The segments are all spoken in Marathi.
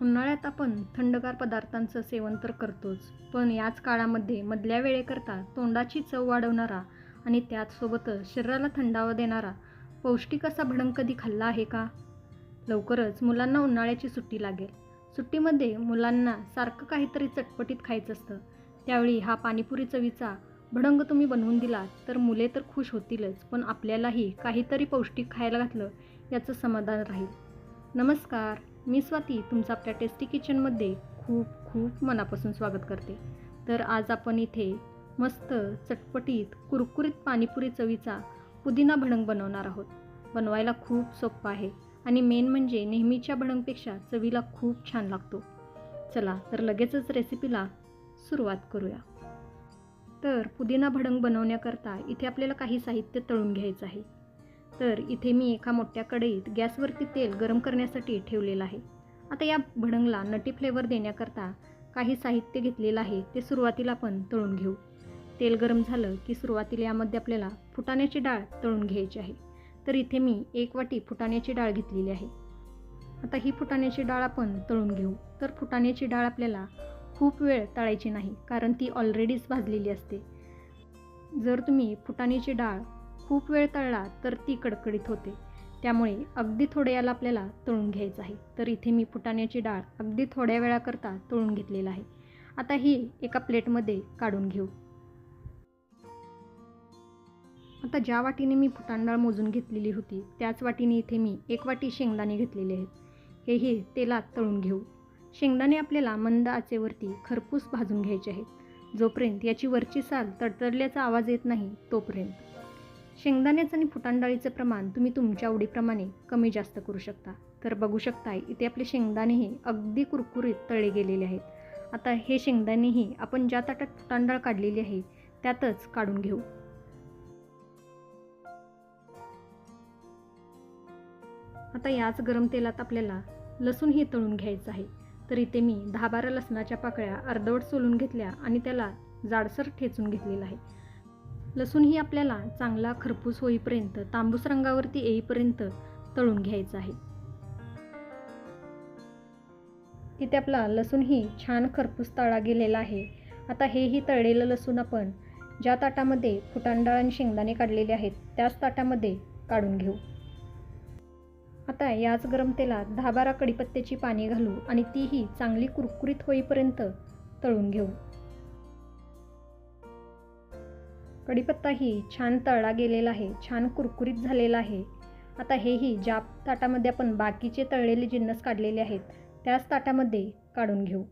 उन्हाळ्यात आपण थंडगार पदार्थांचं सेवन तर करतोच पण याच काळामध्ये मधल्या वेळेकरता तोंडाची चव वाढवणारा आणि त्याचसोबतच शरीराला थंडावा देणारा पौष्टिक असा भडंग कधी खाल्ला आहे का? लवकरच मुलांना उन्हाळ्याची सुट्टी लागेल. सुट्टीमध्ये मुलांना सारखं काहीतरी चटपटीत खायचं असतं. त्यावेळी हा पाणीपुरी चवीचा भडंग तुम्ही बनवून दिला तर मुले तर खुश होतीलच पण आपल्यालाही काहीतरी पौष्टिक खायला घातलं याचं समाधान राहील. नमस्कार. मी स्वाती तुमचं आपल्या टेस्टी किचनमध्ये खूप खूप मनापासून स्वागत करते. तर आज आपण इथे मस्त चटपटीत कुरकुरीत पाणीपुरी चवीचा पुदिना भडंग बनवणार आहोत. बनवायला खूप सोपं आहे आणि मेन म्हणजे नेहमीच्या भडंगपेक्षा चवीला खूप छान लागतो. चला तर लगेचच रेसिपीला सुरुवात करूया. तर पुदिना भडंग बनवण्याकरता इथे आपल्याला काही साहित्य तळून घ्यायचं आहे. तर इथे मी एका मोठ्या कढईत गॅसवरती तेल गरम करण्यासाठी ठेवलेलं आहे. आता या भडंगला नटी फ्लेवर देण्याकरता काही साहित्य घेतलेलं आहे ते सुरुवातीला आपण तळून घेऊ. तेल गरम झालं की सुरुवातीला यामध्ये आपल्याला फुटाण्याची डाळ तळून घ्यायची आहे. तर इथे मी एक वाटी फुटाण्याची डाळ घेतलेली आहे. आता ही फुटाण्याची डाळ आपण तळून घेऊ. तर फुटाण्याची डाळ आपल्याला खूप वेळ तळायची नाही कारण ती ऑलरेडीच भाजलेली असते. जर तुम्ही फुटाण्याची डाळ खूप वेळ तळला तर ती कडकडीत होते. त्यामुळे अगदी थोडे याला आपल्याला तळून घ्यायचं आहे. तर इथे मी फुटाण्याची डाळ अगदी थोड्या वेळाकरता तळून घेतलेला आहे. आता ही एका प्लेटमध्ये काढून घेऊ. आता ज्या वाटीने मी फुटाण डाळ मोजून घेतलेली होती त्याच वाटीने इथे मी एक वाटी शेंगदाणे घेतलेले आहेत. हेही तेलात तळून घेऊ. शेंगदाणे आपल्याला मंद आचेवरती खरपूस भाजून घ्यायचे आहेत. जोपर्यंत याची वरची साल तडतडल्याचा आवाज येत नाही तोपर्यंत. शेंगदाण्याचं आणि फुटाणडाळीचं प्रमाण तुम्ही तुमच्या आवडीप्रमाणे कमी जास्त करू शकता. तर बघू शकता इथे आपले शेंगदाणेही अगदी कुरकुरीत तळे गेलेले आहेत. आता हे शेंगदाणेही आपण ज्या ताटात फुटाणडाळ काढलेली आहे त्यातच काढून घेऊ. आता याच गरम तेलात आपल्याला लसूणही तळून घ्यायचं आहे. तर इथे मी दहा बारा लसणाच्या पाकळ्या अर्धवट सोलून घेतल्या आणि त्याला जाडसर ठेचून घेतलेला आहे. लसूणही आपल्याला चांगला खरपूस होईपर्यंत तांबूस रंगावरती येईपर्यंत तळून घ्यायचं आहे. इथे आपला लसूणही छान खरपूस तळा गेलेला आहे. आता हेही तळलेलं लसूण आपण ज्या ताटामध्ये फुटाण डाळ आणि शेंगदाणे काढलेले आहेत त्याच ताटामध्ये काढून घेऊ. आता याच गरम तेलात दहा बारा कडीपत्त्याची पाने घालू आणि तीही चांगली कुरकुरीत होईपर्यंत तळून घेऊ. कढीपत्ताही छान तळला गेलेला आहे छान कुरकुरीत झालेला आहे. आता हेही ज्या ताटामध्ये आपण बाकीचे तळलेले जिन्नस काढलेले आहेत त्याच ताटामध्ये काढून घेऊ.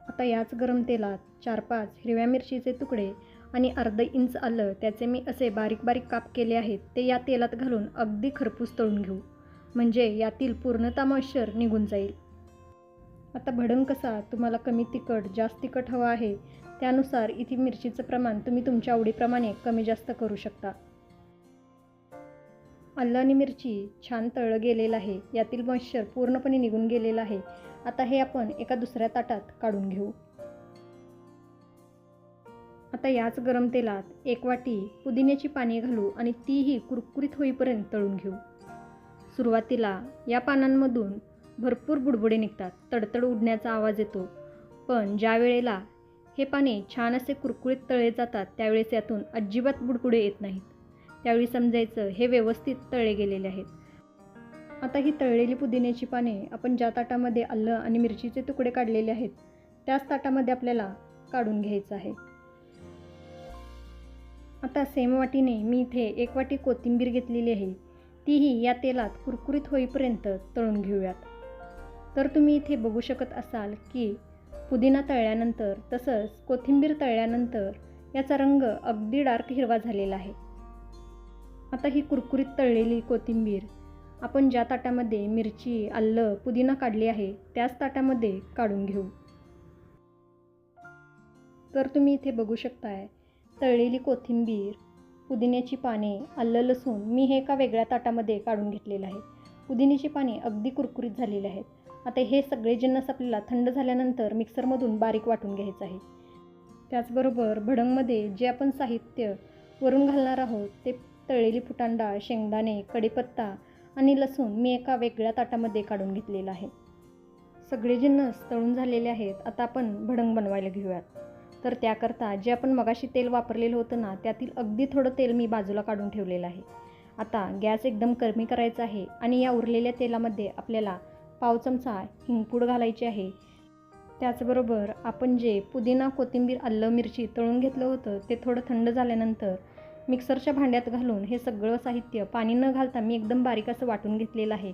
आता याच गरम तेलात चार पाच हिरव्या मिरचीचे तुकडे आणि अर्ध इंच आलं त्याचे मी असे बारीक बारीक काप केले आहेत ते या तेलात घालून अगदी खरपूस तळून घेऊ. म्हणजे यातील पूर्णता मॉइश्चर निघून जाईल. आता भडंग कसा तुम्हाला कमी तिखट जास्त तिखट हवं आहे त्यानुसार इथे मिरचीचं प्रमाण तुम्ही तुमच्या आवडीप्रमाणे कमी जास्त करू शकता. आलं आणि मिरची छान तळलं गेलेलं आहे. यातील मॉइश्चर पूर्णपणे निघून गेलेलं आहे. आता हे आपण एका दुसऱ्या ताटात काढून घेऊ. आता याच गरम तेलात एक वाटी पुदिन्याची पाने घालू आणि तीही कुरकुरीत होईपर्यंत तळून घेऊ. सुरुवातीला या पानांमधून भरपूर बुडबुडे निघतात. तडतड उडण्याचा आवाज येतो. पण ज्या वेळेला हे पाने छान असे कुरकुरीत तळले जातात त्यावेळेस यातून अजिबात बुडबुडे येत नाहीत. त्यावेळी समजायचं हे व्यवस्थित तळले गेलेले आहेत. आता ही तळलेली पुदिन्याची पाने आपण ज्या ताटामध्ये आलं आणि मिरचीचे तुकडे काढलेले आहेत त्याच ताटामध्ये आपल्याला काढून घ्यायचं आहे. आता सेम वाटीने मी इथे एक वाटी कोथिंबीर घेतलेली आहे. तीही या तेलात कुरकुरीत होईपर्यंत तळून घेऊयात. तर तुम्ही इथे बघू शकत असाल की पुदिना तळल्यानंतर तसंच कोथिंबीर तळल्यानंतर याचा रंग अगदी डार्क हिरवा झालेला आहे. आता ही कुरकुरीत तळलेली कोथिंबीर आपण ज्या ताटामध्ये मिरची आल्लं पुदिना काढली आहे त्याच ताटामध्ये काढून घेऊ. तर तुम्ही इथे बघू शकताय तळलेली कोथिंबीर पुदिन्याची पाने आलं लसूण मी हे एका वेगळ्या ताटामध्ये काढून घेतलेलं आहे. पुदिन्याची पाने अगदी कुरकुरीत झालेली आहेत. आता हे सगळे जिन्नस आपल्याला थंड झाल्यानंतर मिक्सरमधून बारीक वाटून घ्यायचं आहे. त्याचबरोबर भडंगमध्ये जे आपण साहित्य वरून घालणार आहोत ते तळलेली फुटांडा डाळ शेंगदाणे कढीपत्ता आणि लसूण मी एका वेगळ्या ताटामध्ये काढून घेतलेला आहे. सगळे जिन्नस तळून झालेले आहेत आता आपण भडंग बनवायला घेऊयात. तर त्याकरता जे आपण मगाशी तेल वापरलेलं होतं ना त्यातील अगदी थोडं तेल मी बाजूला काढून ठेवलेलं आहे. आता गॅस एकदम कमी करायचा आहे आणि या उरलेल्या तेलामध्ये आपल्याला पाव चमचा हिंगपूड घालायची आहे. त्याचबरोबर आपण जे पुदिना कोथिंबीर आलं मिरची तळून घेतलं होतं ते थोडं थंड झाल्यानंतर मिक्सरच्या भांड्यात घालून हे सगळं साहित्य पाणी न घालता मी एकदम बारीक असं वाटून घेतलेलं आहे.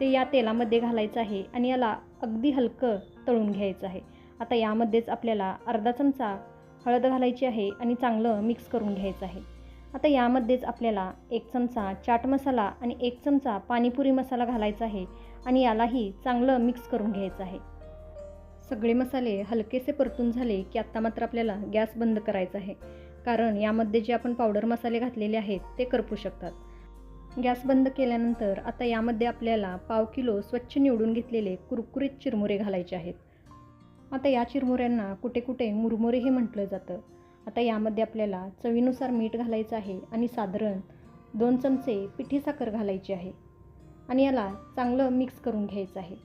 ते या तेलामध्ये घालायचं आहे आणि याला अगदी हलकं तळून घ्यायचं आहे. आता यामध्येच आपल्याला अर्धा चमचा हळद घालायची आहे आणि चांगलं मिक्स करून घ्यायचं आहे. आता यामध्येच आपल्याला एक चमचा चाट मसाला आणि एक चमचा पाणीपुरी मसाला घालायचा आहे. आणि यालाही चांगलं मिक्स करून घ्यायचं आहे. सगळे मसाले हलकेसे परतून झाले की आत्ता मात्र आपल्याला गॅस बंद करायचा आहे. कारण यामध्ये जे आपण पावडर मसाले घातलेले आहेत ते करपू शकतात. गॅस बंद केल्यानंतर आता यामध्ये आपल्याला पाव किलो स्वच्छ निवडून घेतलेले कुरकुरीत चिरमुरे घालायचे आहेत. आता या चिरमुऱ्यांना कुठे कुठे मुरमुरे हे म्हटलं जातं. आता यामध्ये आपल्याला चवीनुसार मीठ घालायचं आहे आणि साधारण दोन चमचे पिठी साखर घालायची आहे. आणि याला चांगलं मिक्स करून घ्यायचं आहे.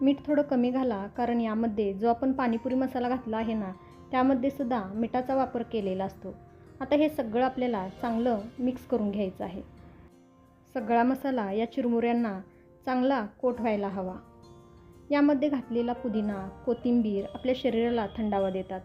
मीठ थोडं कमी घाला कारण यामध्ये जो आपण पाणीपुरी मसाला घातला आहे ना त्यामध्ये सुद्धा मिठाचा वापर केलेला असतो. आता हे सगळं आपल्याला चांगलं मिक्स करून घ्यायचं आहे. सगळा मसाला या चिरमुऱ्यांना चांगला कोट व्हायला हवा. यामध्ये घातलेला पुदिना कोथिंबीर आपल्या शरीराला थंडावा देतात.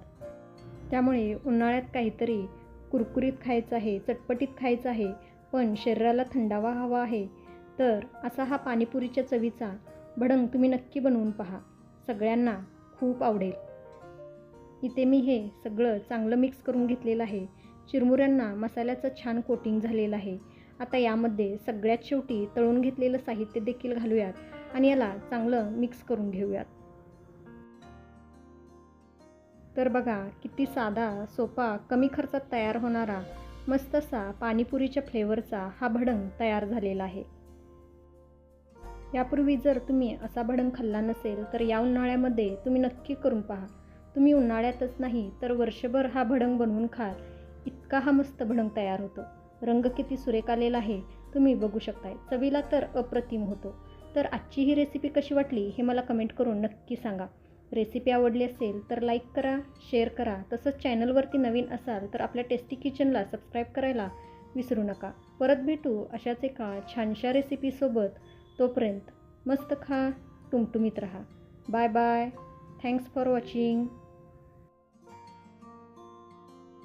त्यामुळे उन्हाळ्यात काहीतरी कुरकुरीत खायचं आहे चटपटीत खायचं आहे पण शरीराला थंडावा हवा आहे तर असा हा पाणीपुरीच्या चवीचा भडंग तुम्ही नक्की बनवून पहा. सगळ्यांना खूप आवडेल. इथे मी हे सगळं चांगलं मिक्स करून घेतलेलं आहे. चिरमुऱ्यांना मसाल्याचं छान कोटिंग झालेलं आहे. आता यामध्ये सगळ्यात शेवटी तळून घेतलेलं साहित्य देखील घालूयात आणि याला चांगलं मिक्स करून घेऊयात. तर बघा किती साधा सोपा कमी खर्चात तयार होणारा मस्त असा पाणीपुरीच्या फ्लेवरचा हा भडंग तयार झालेला आहे. यापूर्वी जर तुम्ही असा भडंग खाल्ला नसेल तर या उन्हाळ्यामध्ये तुम्ही नक्की करून पहा. तुम्ही उन्हाळ्यातच नाही तर वर्षभर हा भडंग बनवून खाल. इतका हा मस्त भडंग तयार होतो. रंग किती सुरेख आलेला आहे तुम्ही बघू शकताय. चवीला तर अप्रतिम होतो. तर आजची ही रेसिपी कशी वाटली हे मला कमेंट करून नक्की सांगा. रेसिपी आवडली असेल तर लाईक करा शेअर करा. तसंच चॅनलवरती नवीन असाल तर आपल्या टेस्टी किचनला सबस्क्राईब करायला विसरू नका. परत भेटू अशाच एका छानशा रेसिपीसोबत तोपर्यंत मस्त खा टुमटुमीत राहा. Bye bye. Thanks for watching